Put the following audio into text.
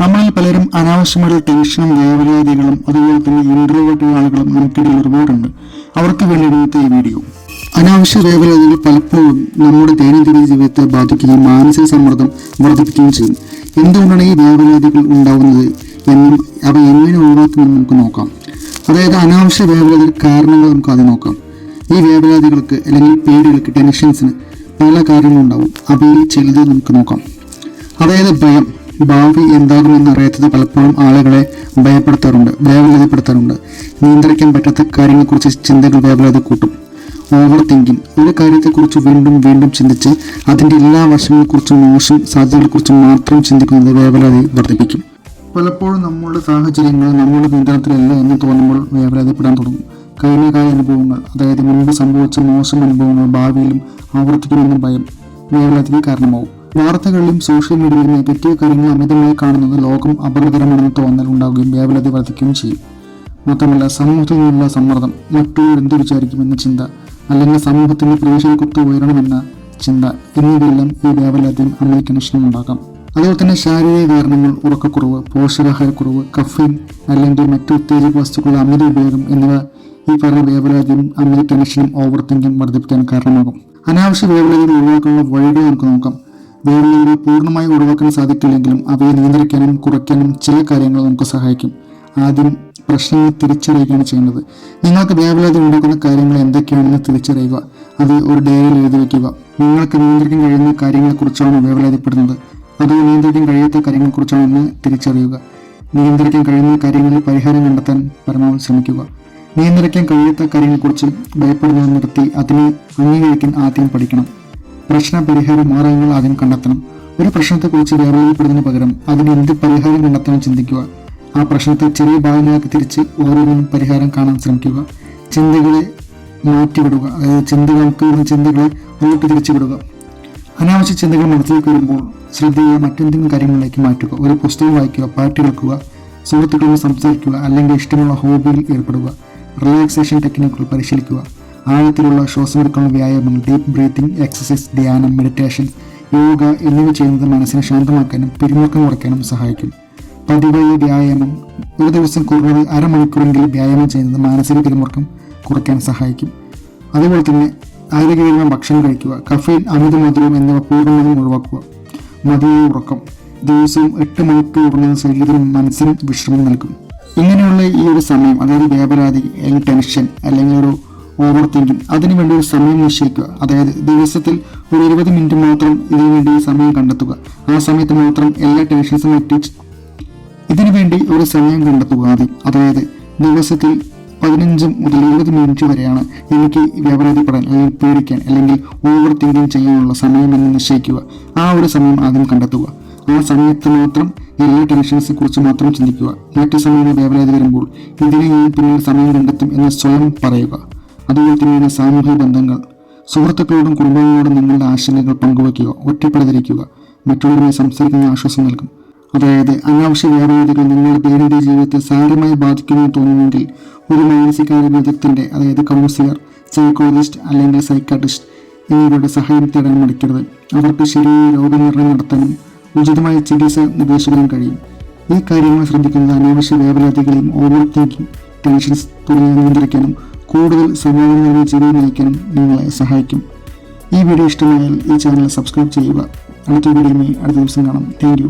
നമ്മളിൽ പലരും അനാവശ്യമായിട്ടുള്ള ടെൻഷനും വേവലാതികളും അതുപോലെ തന്നെ ഇൻട്രോവേർട്ട് ആളുകളും നമുക്കിടയിൽ ഒരുപാടുണ്ട്. അവർക്ക് വേണ്ടി എടുത്ത ഈ വീഡിയോ. അനാവശ്യ വേവലാതികൾ പലപ്പോഴും നമ്മുടെ ദൈനംദിന ജീവിതത്തെ ബാധിക്കുകയും മാനസിക സമ്മർദ്ദം വർദ്ധിപ്പിക്കുകയും ചെയ്യും. എന്തുകൊണ്ടാണ് ഈ വേവലാതികൾ ഉണ്ടാകുന്നത് എന്നും അവ എങ്ങനെ ഒഴിവാക്കുമെന്ന് നമുക്ക് നോക്കാം. അതായത് അനാവശ്യ വേവലാതികൾ കാരണങ്ങൾ നമുക്ക് ആദ്യം നോക്കാം. ഈ വേവലാതികൾക്ക് അല്ലെങ്കിൽ പേടികൾക്ക് ടെൻഷൻസിന് പല കാര്യങ്ങളുണ്ടാവും. അവയിൽ ചിലത് നമുക്ക് നോക്കാം. അതായത് ഭയം. ഭാവി എന്താകും എന്നറിയാത്തത് പലപ്പോഴും ആളുകളെ ഭയപ്പെടുത്താറുണ്ട് വേവലതപ്പെടുത്താറുണ്ട് നിയന്ത്രിക്കാൻ പറ്റാത്ത കാര്യങ്ങളെക്കുറിച്ച് ചിന്തകൾ വേവലത കൂട്ടും. ഓവർ തിങ്കിങ് ഒരു കാര്യത്തെക്കുറിച്ച് വീണ്ടും വീണ്ടും ചിന്തിച്ച് അതിന്റെ എല്ലാ വശങ്ങളെക്കുറിച്ചും മോശം സാധ്യതകളെക്കുറിച്ചും മാത്രം ചിന്തിക്കുന്നത് വേവലാതി വർദ്ധിപ്പിക്കും. പലപ്പോഴും നമ്മളുടെ സാഹചര്യങ്ങൾ നമ്മളുടെ നിയന്ത്രണത്തിലല്ല എന്ന് തോന്നുമ്പോൾ വേവലതപ്പെടാൻ തുടങ്ങും. കഴിഞ്ഞകാല അനുഭവങ്ങൾ അതായത് മുൻപ് സംഭവിച്ച മോശം അനുഭവങ്ങൾ ഭാവിയിലും ആവർത്തിക്കുമെന്ന ഭയം വേവലാതിക്ക് കാരണമാവും. വാർത്തകളിലും സോഷ്യൽ മീഡിയയിലും നെഗറ്റീവ് കാര്യങ്ങൾ അമിതമായി കാണുന്നത് ലോകം അപകടകരമാണെന്ന് തോന്നൽ ഉണ്ടാവുകയും വേവലത വർദ്ധിക്കുകയും ചെയ്യും. മാത്രമല്ല സമൂഹത്തിൽ സമ്മർദ്ദം മറ്റുള്ളവർ എന്ത് വിചാരിക്കുമെന്ന ചിന്ത അല്ലെങ്കിൽ സമൂഹത്തിന്റെ പ്രവേശനക്കൊത്ത് ഉയരണമെന്ന ചിന്ത എന്നിവയെല്ലാം ഈ വേവലാതിയും അമേരിക്കൻ ടെൻഷനും ഉണ്ടാക്കാം. അതുപോലെ തന്നെ ശാരീരിക കാരണങ്ങൾ ഉറക്കക്കുറവ് പോഷകാഹാരക്കുറവ് കഫീൻ അല്ലെങ്കിൽ മറ്റു ഉത്തേജക വസ്തുക്കളുടെ അമിത ഉപയോഗം എന്നിവ ഈ പറഞ്ഞ വേവലാതിയും അമിത ടെൻഷനും ഓവർ തിങ്കിങ് വർദ്ധിപ്പിക്കാൻ കാരണമാകും. അനാവശ്യ വേവലാതികൾ ഒഴിവാക്കാനുള്ള വഴികൾ നമുക്ക് നോക്കാം. വേവലാതികൾ പൂർണമായി ഒഴിവാക്കാൻ സാധിക്കില്ലെങ്കിലും അവയെ നിയന്ത്രിക്കാനും കുറയ്ക്കാനും ചില കാര്യങ്ങൾ നമുക്ക് സഹായിക്കും. ആദ്യം പ്രശ്നങ്ങൾ തിരിച്ചറിയുകയാണ് ചെയ്യേണ്ടത് നിങ്ങൾക്ക് വേവലാതി ഉണ്ടാക്കുന്ന കാര്യങ്ങൾ എന്തൊക്കെയാണെന്ന് തിരിച്ചറിയുക. അത് ഒരു ഡയറിയിൽ എഴുതി വയ്ക്കുക. നിങ്ങൾക്ക് നിയന്ത്രിക്കാൻ കഴിയുന്ന കാര്യങ്ങളെക്കുറിച്ചാണ് വേവലാതിപ്പെടുന്നത്. അതോ നിയന്ത്രിക്കാൻ കഴിയാത്ത കാര്യങ്ങളെക്കുറിച്ചാണെന്ന് തിരിച്ചറിയുക. നിയന്ത്രിക്കാൻ കഴിയുന്ന കാര്യങ്ങളിൽ പരിഹാരം കണ്ടെത്താൻ പരമാവധി ശ്രമിക്കുക. നിയന്ത്രിക്കാൻ കഴിയാത്ത കാര്യങ്ങളെക്കുറിച്ച് ഭയപ്പെടുന്നത് നിർത്തി അതിനെ അംഗീകരിക്കാൻ ആദ്യം പഠിക്കണം. പ്രശ്ന പരിഹാര മാർഗങ്ങൾ ആദ്യം കണ്ടെത്തണം. ഒരു പ്രശ്നത്തെക്കുറിച്ച് വേവലാതിപ്പെടുന്നതിന് പകരം അതിന് എന്ത് പരിഹാരം കണ്ടെത്തണം ചിന്തിക്കുക. ആ പ്രശ്നത്തെ ചെറിയ ഭാഗങ്ങളാക്കി തിരിച്ച് ഓരോന്നും പരിഹാരം കാണാൻ ശ്രമിക്കുക. ചിന്തകളെ മാറ്റിവിടുക. അതായത് ചിന്തകൾക്ക് ചിന്തകളെ റൂട്ട് തിരിച്ചു വിടുക അനാവശ്യ ചിന്തകൾ മനസ്സിലേക്ക് വരുമ്പോൾ ശ്രദ്ധയെ മറ്റെന്തെങ്കിലും കാര്യങ്ങളിലേക്ക് മാറ്റുക. ഒരു പുസ്തകം വായിക്കുക പാട്ട് കേൾക്കുക സുഹൃത്തുക്കളോട് സംസാരിക്കുക അല്ലെങ്കിൽ ഇഷ്ടമുള്ള ഹോബിയിൽ ഏർപ്പെടുക. റിലാക്സേഷൻ ടെക്നിക്കുകൾ പരിശീലിക്കുക. ആഴത്തിലുള്ള ശ്വാസമെടുക്കാനുള്ള വ്യായാമങ്ങൾ ഡീപ്പ് ബ്രീത്തിങ് എക്സസൈസ് ധ്യാനം മെഡിറ്റേഷൻ യോഗ എന്നിവ ചെയ്യുന്നത് മനസ്സിനെ ശാന്തമാക്കാനും പിരിമുറുക്കം കുറയ്ക്കാനും സഹായിക്കും. പതിവായി വ്യായാമം ഒരു ദിവസം കുറഞ്ഞത് അരമണിക്കൂറെങ്കിലും വ്യായാമം ചെയ്യുന്നത് മാനസിക പിരിമുറുക്കം കുറയ്ക്കാൻ സഹായിക്കും. അതുപോലെ തന്നെ ആരോഗ്യകരമായ ഭക്ഷണം കഴിക്കുക കഫീൻ അമിത മധുരം എന്നിവ പൂർണമായും ഒഴിവാക്കുക. മതിയായ ഉറക്കം ദിവസവും എട്ട് മണിക്കൂർ ഉറങ്ങുന്ന ശരീരത്തിനും മനസ്സിനും വിശ്രമം നൽകും. ഇങ്ങനെയുള്ള ഈ ഒരു സമയം അതായത് വ്യാപരാതി അല്ലെങ്കിൽ ടെൻഷൻ അല്ലെങ്കിൽ ഒരു ഓവർ അതിനുവേണ്ടി അതിനു വേണ്ടി ഒരു സമയം നിശ്ചയിക്കുക. അതായത് ദിവസത്തിൽ ഒരു ഇരുപത് മിനിറ്റ് മാത്രം ഇതിനു വേണ്ടി സമയം കണ്ടെത്തുക. ആ സമയത്ത് മാത്രം എല്ലാ ടെൻഷൻസും മാറ്റി ഇതിനു വേണ്ടി ഒരു സമയം കണ്ടെത്തുക ആദ്യം. അതായത് ദിവസത്തിൽ പതിനഞ്ച് മുതൽ ഇരുപത് മിനിറ്റ് വരെയാണ് എനിക്ക് വ്യവരാതിപ്പെടാൻ അല്ലെങ്കിൽ പേടിക്കാൻ അല്ലെങ്കിൽ ഓവർ തിങ്കിങ് ചെയ്യാനുള്ള സമയം എന്ന് നിശ്ചയിക്കുക. ആ ഒരു സമയം ആദ്യം കണ്ടെത്തുക. ആ സമയത്ത് മാത്രം എല്ലാ ടെൻഷൻസിനെ കുറിച്ച് മാത്രം ചിന്തിക്കുക. മറ്റു സമയങ്ങൾ വേവലാതി വരുമ്പോൾ ഇതിനെ ഞാൻ പിന്നീട് സമയം കണ്ടെത്തും എന്ന് സ്വയം പറയുക. അതുപോലെ തന്നെയാണ് സാമൂഹിക ബന്ധങ്ങൾ. സുഹൃത്തുക്കളോടും കുടുംബങ്ങളോടും നിങ്ങളുടെ ആശങ്കകൾ പങ്കുവയ്ക്കുക ഒറ്റപ്പെടാതിരിക്കുക മറ്റുള്ളവരെ സംസാരിക്കുന്ന ആശ്വാസം നൽകും. അതായത് അനാവശ്യ വ്യാപാരികൾ നിങ്ങളുടെ ദൈനംദിന ജീവിതത്തെ സാരമായി ബാധിക്കുമെന്ന് തോന്നുമെങ്കിൽ ഒരു മാനസികാരോഗ്യ വിദഗ്ധത്തിന്റെ അതായത് കൗൺസിലർ സൈക്കോളജിസ്റ്റ് അല്ലെങ്കിൽ സൈക്കാട്രിസ്റ്റ് എന്നിവരുടെ സഹായം തേടാൻ മടിക്കരുത്. അവർക്ക് ശരിയായ രോഗനിർണയം നടത്താനും ഉചിതമായ ചികിത്സ നിർദ്ദേശിക്കാനും കഴിയും. ഈ കാര്യങ്ങൾ ശ്രദ്ധിക്കുന്നത് അനാവശ്യ വ്യാപാരികളെയും ഓവർ തിങ്കിങ് ടെൻഷൻസ് തുടങ്ങിയ നിയന്ത്രിക്കാനും കൂടുതൽ സമയങ്ങളിൽ ജീവിതം നയിക്കാനും നിങ്ങളെ സഹായിക്കും. ഈ വീഡിയോ ഇഷ്ടമായാൽ ഈ ചാനൽ സബ്സ്ക്രൈബ് ചെയ്യുക. അടുത്ത വീഡിയോയുമായി അടുത്ത ദിവസം കാണാം. താങ്ക്